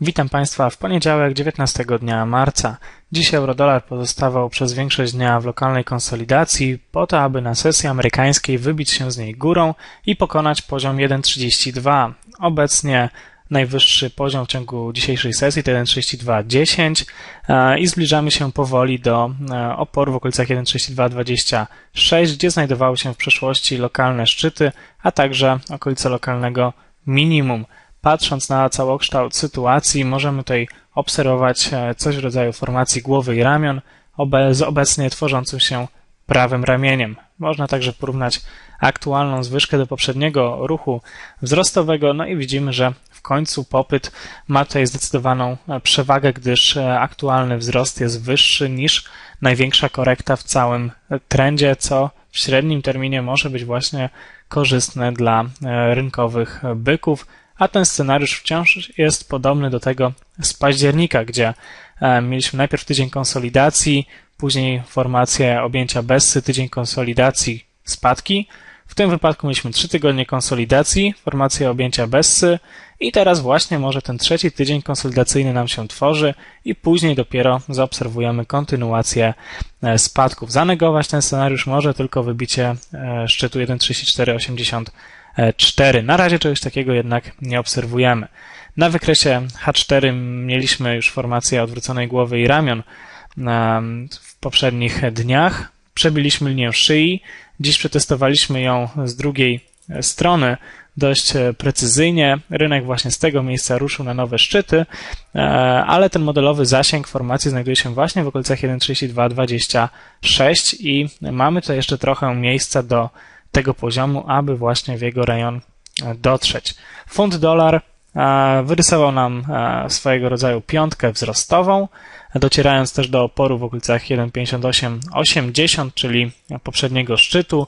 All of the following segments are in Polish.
Witam Państwa w poniedziałek 19 dnia marca. Dziś eurodolar pozostawał przez większość dnia w lokalnej konsolidacji po to, aby na sesji amerykańskiej wybić się z niej górą i pokonać poziom 1,32. Obecnie najwyższy poziom w ciągu dzisiejszej sesji to 1,3210 e, i zbliżamy się powoli do e, oporu w okolicach 1,3226, gdzie znajdowały się w przeszłości lokalne szczyty, a także okolice lokalnego minimum. Patrząc na całokształt sytuacji, możemy tutaj obserwować e, coś w rodzaju formacji głowy i ramion z obecnie tworzącym się prawym ramieniem. Można także porównać aktualną zwyżkę do poprzedniego ruchu wzrostowego, no i widzimy, że w końcu popyt ma tutaj zdecydowaną e, przewagę, gdyż e, aktualny wzrost jest wyższy niż największa korekta w całym trendzie, co w średnim terminie może być właśnie korzystne dla rynkowych byków a ten scenariusz wciąż jest podobny do tego z października, gdzie e, mieliśmy najpierw tydzień konsolidacji, później formację objęcia Bessy, tydzień konsolidacji, spadki. W tym wypadku mieliśmy trzy tygodnie konsolidacji, formację objęcia Bessy i teraz właśnie może ten trzeci tydzień konsolidacyjny nam się tworzy i później dopiero zaobserwujemy kontynuację e, spadków. Zanegować ten scenariusz może tylko wybicie e, szczytu 1.3480 4. Na razie czegoś takiego jednak nie obserwujemy. Na wykresie H4 mieliśmy już formację odwróconej głowy i ramion w poprzednich dniach. Przebiliśmy linię szyi. Dziś przetestowaliśmy ją z drugiej strony dość precyzyjnie. Rynek właśnie z tego miejsca ruszył na nowe szczyty, e, ale ten modelowy zasięg formacji znajduje się właśnie w okolicach 1.3226 i mamy tutaj jeszcze trochę miejsca do tego poziomu, aby właśnie w jego rejon dotrzeć. Funt dolar wyrysował nam e, swojego rodzaju piątkę wzrostową, docierając też do oporu w okolicach 1,5880, czyli poprzedniego szczytu.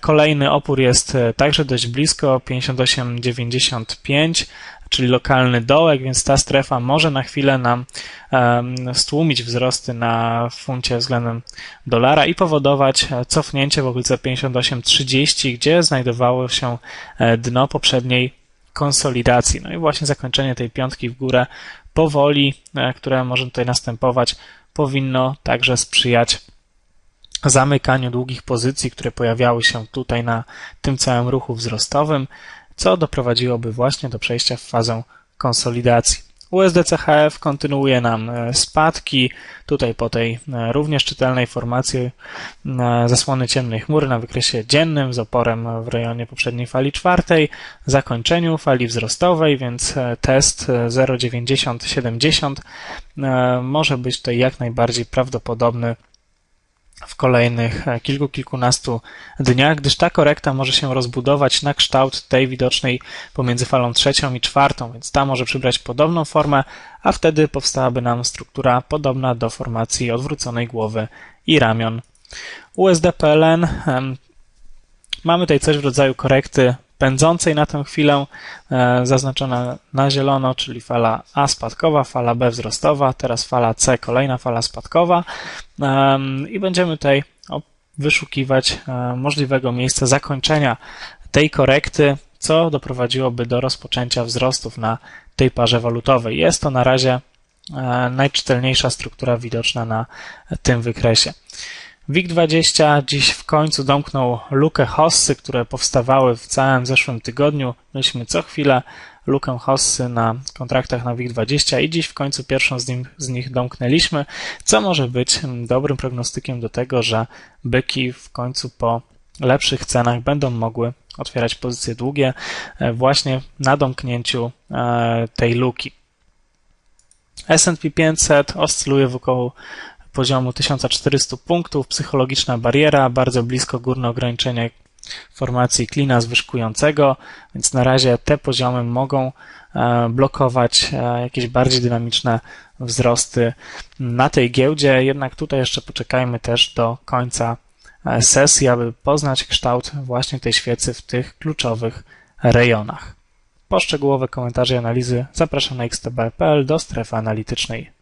Kolejny opór jest także dość blisko 58,95 czyli lokalny dołek, więc ta strefa może na chwilę nam stłumić wzrosty na funcie względem dolara i powodować e, cofnięcie w okolice 58,30, gdzie znajdowało się e, dno poprzedniej konsolidacji. No i właśnie zakończenie tej piątki w górę powoli, e, które może tutaj następować, powinno także sprzyjać zamykaniu długich pozycji, które pojawiały się tutaj na tym całym ruchu wzrostowym co doprowadziłoby właśnie do przejścia w fazę konsolidacji. USDCHF kontynuuje nam e, spadki. Tutaj po tej e, również czytelnej formacji e, zasłony ciemnej chmury na wykresie dziennym z oporem w rejonie poprzedniej fali czwartej, zakończeniu fali wzrostowej, więc test 0,9070 może być tutaj jak najbardziej prawdopodobny w kolejnych e, kilku, kilkunastu dniach, gdyż ta korekta może się rozbudować na kształt tej widocznej pomiędzy falą trzecią i czwartą, więc ta może przybrać podobną formę, a wtedy powstałaby nam struktura podobna do formacji odwróconej głowy i ramion. USD-PLN mamy tutaj coś w rodzaju korekty pędzącej na tę chwilę, e, zaznaczona na zielono, czyli fala A spadkowa, fala B wzrostowa, teraz fala C, kolejna fala spadkowa i będziemy tutaj wyszukiwać e, możliwego miejsca zakończenia tej korekty, co doprowadziłoby do rozpoczęcia wzrostów na tej parze walutowej. Jest to na razie e, najczytelniejsza struktura widoczna na tym wykresie. WIG20 dziś w końcu domknął lukę hossy, które powstawały w całym zeszłym tygodniu. Mieliśmy co chwilę lukę hossy na kontraktach na WIG20 i dziś w końcu pierwszą z, z nich domknęliśmy, co może być dobrym prognostykiem do tego, że byki w końcu po lepszych cenach będą mogły otwierać pozycje długie e, właśnie na domknięciu e, tej luki. S&P 500 oscyluje wokół poziomu 1400 punktów, psychologiczna bariera, bardzo blisko górne ograniczenie formacji klina zwyżkującego, więc na razie te poziomy mogą e, blokować e, jakieś bardziej dynamiczne wzrosty na tej giełdzie, jednak tutaj jeszcze poczekajmy też do końca e, sesji, aby poznać kształt właśnie tej świecy w tych kluczowych rejonach. Poszczegółowe komentarze i analizy zapraszam na xtb.pl do strefy analitycznej.